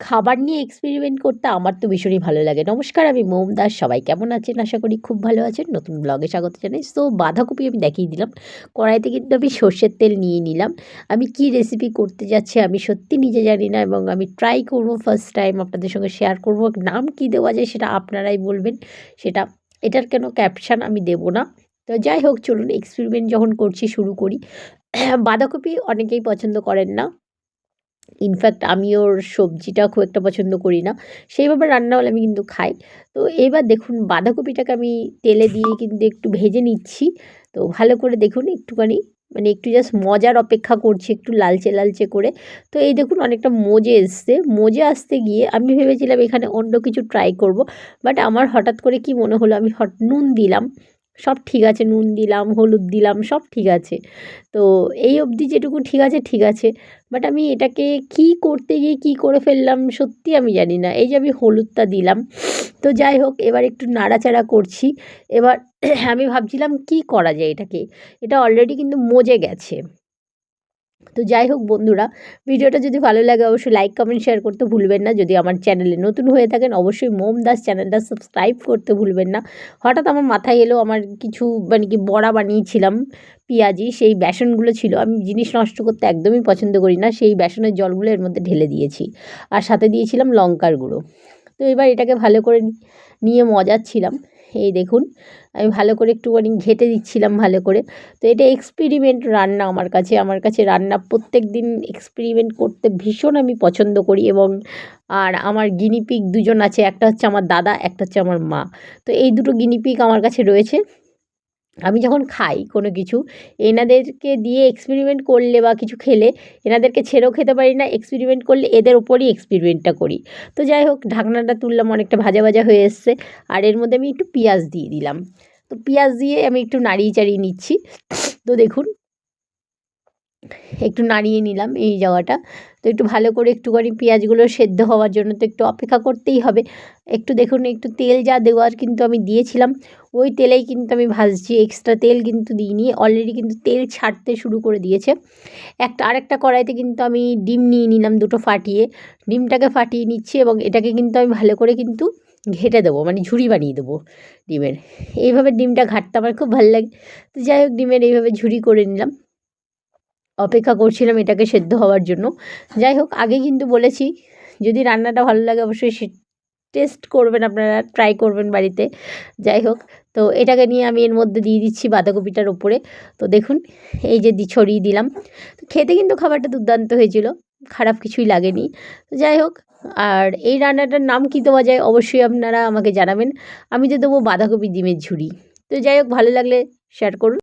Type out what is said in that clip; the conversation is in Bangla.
খাবার নিয়ে এক্সপেরিমেন্ট করতে আমার তো ভীষণই ভালো লাগে। নমস্কার, আমি মোম দাস, সবাই কেমন আছেন? আশা করি খুব ভালো আছেন। নতুন ব্লগে স্বাগত জানাই। তো বাঁধাকপি আমি দেখিয়ে দিলাম। কড়াইতে কিন্তু আমি সর্ষের তেল নিয়ে নিলাম। আমি কি রেসিপি করতে যাচ্ছি আমি সত্যি নিজে জানি না এবং আমি ট্রাই করব ফার্স্ট টাইম আপনাদের সঙ্গে শেয়ার করব। নাম কি দেওয়া যায় সেটা আপনারাই বলবেন। সেটা, এটার কেন ক্যাপশান আমি দেব না। তো যাই হোক, চলুন এক্সপেরিমেন্ট যখন করছি, শুরু করি। বাঁধাকপি অনেকেই পছন্দ করেন না। ইনফ্যাক্ট আমি ওর সবজিটা খুব একটা পছন্দ করি না। সেইভাবে রান্না হলে আমি কিন্তু খাই। তো এবার দেখুন, বাঁধাকপিটাকে আমি তেলে দিয়ে কিন্তু একটু ভেজে নিচ্ছি। তো ভালো করে দেখুন একটুখানি মানে একটু জাস্ট মজার অপেক্ষা করছি, একটু লালচে লালচে করে। তো এই দেখুন অনেকটা মজে এসছে। মজে আসতে গিয়ে আমি ভেবেছিলাম এখানে অন্য কিছু ট্রাই করব। বাট আমার হঠাৎ করে কি মনে হলো, আমি হট নুন দিলাম। সব ঠিক আছে, নুন দিলাম, হলুদ দিলাম, সব ঠিক আছে। তো এই অবধি যেটুকু ঠিক আছে ঠিক আছে। বাট আমি এটাকে কি করতে গিয়ে কি করে ফেললাম সত্যি আমি জানি না। এই যে আমি হলুদটা দিলাম, তো যাই হোক, এবার একটু নাড়াচাড়া করছি। এবার আমি ভাবছিলাম কি করা যায় এটাকে। এটা অলরেডি কিন্তু মজে গেছে। তো যাই হোক বন্ধুরা, ভিডিওটা যদি ভালো লাগে অবশ্যই লাইক কমেন্ট শেয়ার করতে ভুলবেন না। যদি আমার চ্যানেলে নতুন হয়ে থাকেন অবশ্যই মোম দাস চ্যানেলটা সাবস্ক্রাইব করতে ভুলবেন না। হঠাৎ আমার মাথায় এলো আমার কিছু মানে কি বড়া বানিয়েছিলাম, পেঁয়াজি, সেই বেসনগুলো ছিল। আমি জিনিস নষ্ট করতে একদমই পছন্দ করি না, সেই বেসনের জলগুলো এর মধ্যে ঢেলে দিয়েছি। আর সাথে দিয়েছিলাম লঙ্কার গুঁড়ো। তো এবার এটাকে ভালো করে নিয়ে মজাচ্ছিলাম। এই দেখুন, আমি ভালো করে একটুখানি ঘেটে দিচ্ছিলাম ভালো করে। তো এটা এক্সপেরিমেন্ট রান্না আমার কাছে আমার কাছে রান্না প্রত্যেক দিন এক্সপেরিমেন্ট করতে ভীষণ আমি পছন্দ করি এবং, আর আমার গিনিপিক দুজন আছে, একটা হচ্ছে আমার দাদা, একটা হচ্ছে আমার মা। তো এই দুটো গিনিপিক আমার কাছে রয়েছে। আমি যখন খাই কোনো কিছু, এনাদেরকে দিয়ে এক্সপেরিমেন্ট করলে বা কিছু খেলে, এনাদেরকে ছেড়েও খেতে পারি না এক্সপেরিমেন্ট করলে এদের ওপরই এক্সপেরিমেন্টটা করি। তো যাই হোক, ঢাকনাটা তুললাম, অনেকটা ভাজা ভাজা হয়ে এসছে। আর এর মধ্যে আমি একটু পেঁয়াজ দিয়ে দিলাম। তো পেঁয়াজ দিয়ে আমি একটু নাড়িয়ে চাড়িয়ে নিচ্ছি। তো দেখুন একটু নাড়িয়ে নিলাম এই জায়গাটা তো একটু ভালো করে একটুখানি পেঁয়াজগুলো সেদ্ধ হওয়ার জন্য তো একটু অপেক্ষা করতেই হবে। একটু দেখুন, একটু তেল যা দেওয়ার কিন্তু আমি দিয়েছিলাম, ওই তেলেই কিন্তু আমি ভাজছি। এক্সট্রা তেল কিন্তু দিইনি অলরেডি কিন্তু তেল ছাড়তে শুরু করে দিয়েছে। একটা, আরেকটা কড়াইতে কিন্তু আমি ডিম নিয়ে নিলাম দুটো ফাটিয়ে। ডিমটাকে ফাটিয়ে নিচ্ছি এবং এটাকে কিন্তু আমি ভালো করে কিন্তু ঘেটে দেবো মানে ঝুড়ি বানিয়ে দেবো ডিমের। এইভাবে ডিমটা ঘাটতে আমার খুব ভালো লাগে। তো যাই হোক, ডিমের এইভাবে ঝুড়ি করে নিলাম। অপেক্ষা করছিলাম এটাকে সেদ্ধ হওয়ার জন্য। যাই হোক, আগে কিন্তু বলেছি, যদি রান্নাটা ভালো লাগে অবশ্যই টেস্ট করবেন আপনারা ট্রাই করবেন বাড়িতে। যাই হোক, তো এটাকে নিয়ে আমি এর মধ্যে দিয়ে দিচ্ছি বাঁধাকপিটার ওপরে তো দেখুন, এই যে ছড়িয়ে দিলাম। তো খেতে কিন্তু খাবারটা দুর্দান্ত হয়েছিল, খারাপ কিছুই লাগেনি। তো যাই হোক, আর এই রান্নাটার নাম কী দেওয়া যায় অবশ্যই আপনারা আমাকে জানাবেন। আমি তো দেবো বাঁধাকপি ডিমের ঝুড়ি তো যাই হোক, ভালো লাগলে শেয়ার করুন।